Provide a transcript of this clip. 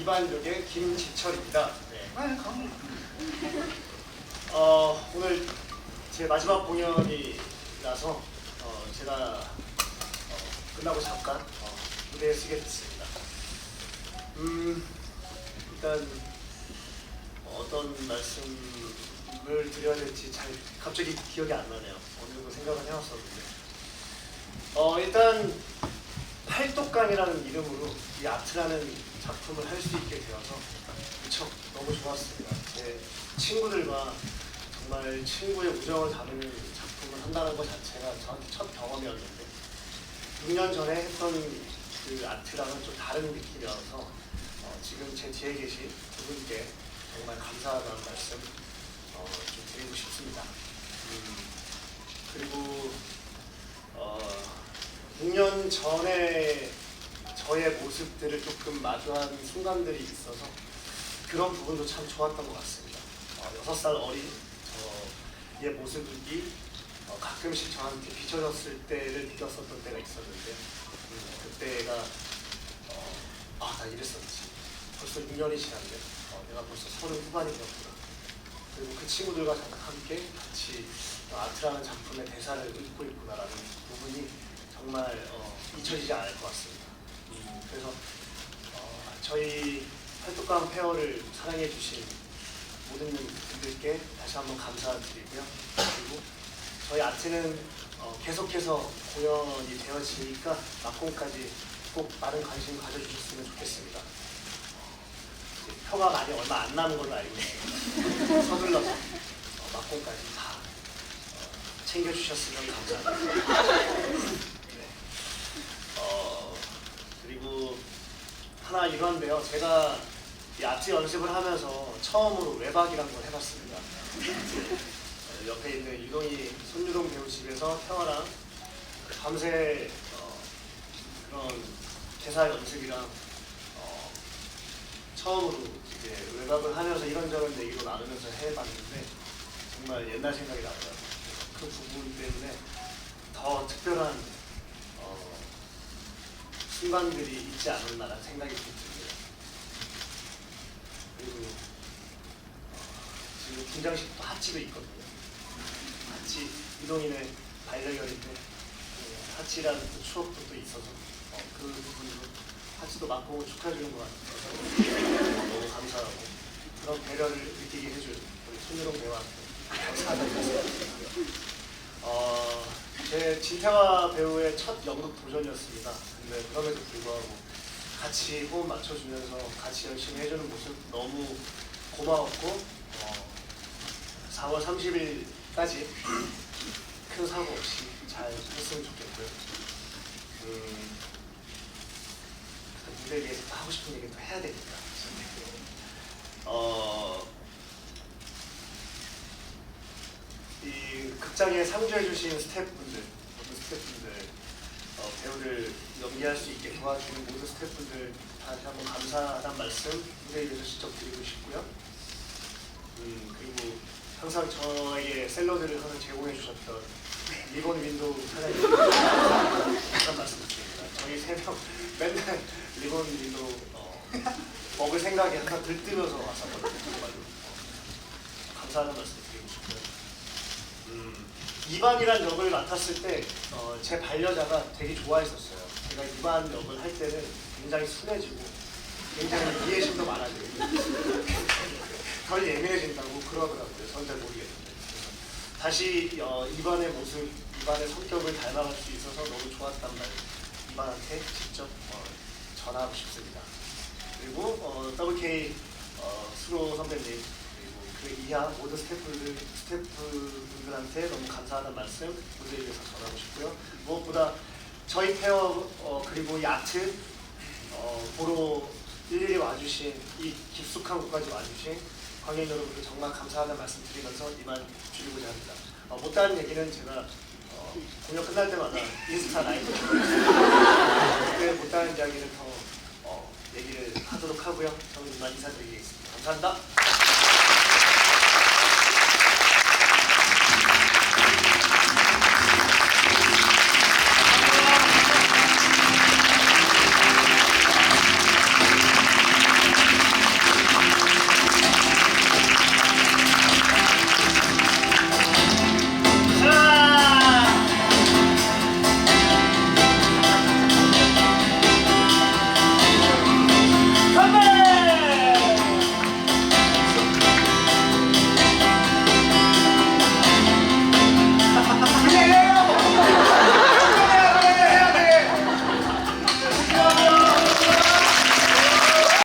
이반역의 김지철입니다. 네. 아, 감히. 어, 오늘 제 마지막 공연이라서 어, 제가 어, 끝나고 잠깐 어, 무대에 서게 됐습니다. 음, 일단 어떤 말씀을 드려야 될지 잘 갑자기 기억이 안 나네요. 어느 정도 생각은 해왔었는데 어, 일단 팔독강이라는 이름으로 이 아트라는 작품을 할 수 있게 되어서 무척 너무 좋았습니다. 제 친구들과 정말 친구의 우정을 다루는 작품을 한다는 것 자체가 저한테 첫 경험이었는데 6년 전에 했던 그 아트랑은 좀 다른 느낌이어서 어, 지금 제 뒤에 계신 두 분께 정말 감사하다는 말씀 어, 좀 드리고 싶습니다. 음, 그리고 어, 6년 전에 저의 모습들을 조금 마주한 순간들이 있어서 그런 부분도 참 좋았던 것 같습니다. 어, 6살 어린 저의 모습이 어, 가끔씩 저한테 비춰졌을 때를 느꼈었던 때가 있었는데 음, 그때가 어, 아, 나 이랬었지. 벌써 6년이 지났네. 어, 내가 벌써 서른 후반이 되었구나. 그리고 그 친구들과 함께 같이 아트라는 작품의 대사를 읽고 있구나라는 부분이 정말 어, 잊혀지지 않을 것 같습니다. 음, 그래서 어, 저희 활동강 페어를 사랑해 주신 모든 분들께 다시 한번 감사드리고요. 그리고 저희 아트는 어, 계속해서 공연이 되어지니까 막공까지 꼭 많은 관심 가져주셨으면 좋겠습니다. 표가 많이 얼마 안 남은 걸로 알고 있어요. 서둘러서 어, 막공까지 다 어, 챙겨주셨으면 감사합니다. 네. 어, 그리고 하나 제가 이 아트 연습을 하면서 처음으로 외박이란 걸 해봤습니다. 어, 옆에 있는 유동이 손유동 배우 집에서 태어난 그 밤새 어, 그런 대사 연습이랑 어, 처음으로 이제 외박을 하면서 이런저런 얘기로 나누면서 해봤는데 정말 옛날 생각이 나더라고요. 그 부분 때문에 더 특별한 어, 순간들이 있지 않았나라는 생각이 좀 듭니다. 어, 지금 분장식도 하치도 있거든요. 하치 이동인의 반려견인데 그 하치라는 그 추억도 또 있어서 어, 그 부분도 하치도 맞고 축하해주는 것 같아서 너무 감사하고 그런 배려를 느끼게 해준 우리 손유롱 배우한테 말씀드리고요. 어, 제 진태화 배우의 첫 연극 도전이었습니다. 근데 그럼에도 불구하고 같이 호흡 맞춰주면서 같이 열심히 해주는 모습 너무 고마웠고 어, 4월 30일까지 큰 사고 없이 잘 했으면 좋겠고요. 음, 무대 위에서 또 하고 싶은 얘기 또 해야 되니까. 어, 이 극장에 상주해주신 스태프분들, 어, 배우를 연기할 수 있게 도와주는 모든 스태프분들 다시 한번 감사하다는 말씀 무대 위에서 직접 드리고 싶고요. 음, 그리고 항상 저에게 샐러드를 하나 제공해 주셨던 리본 윈도우 사장님 감사한 말씀 드립니다. 저희 세명 맨날 리본 윈도우 어, 먹을 생각에 항상 들뜨면서 왔었거든요. 정말로. 어, 감사하는 말씀 드리고 싶고요. 음, 이반이란 역을 맡았을 때 어, 제 반려자가 되게 좋아했었어요. 제가 이반 역을 할 때는 굉장히 순해지고 굉장히 이해심도 많아지고 덜 예민해진다고 그러더라고요. 저는 잘 모르겠는데. 다시 어, 이반의 모습, 이반의 성격을 닮아갈 수 있어서 너무 좋았단 말 이반한테 직접 어, 전하고 싶습니다. 그리고 어, WK 어, 수로 선배님 그 이하 모든 스태프들 스태프분들한테 너무 감사하는 말씀 무대 위에서 전하고 싶고요. 무엇보다 저희 페어 어, 그리고 이 아트 어, 보러 일일이 와주신 이 깊숙한 곳까지 와주신 관객 여러분들 정말 감사하다는 말씀 드리면서 이만 줄이고자 합니다. 어, 못다한 얘기는 제가 어, 공연 끝날 때마다 인스타 라이브 그때 못다한 이야기를 더 어, 얘기를 하도록 하고요. 저는 이만 인사드리겠습니다. 감사합니다.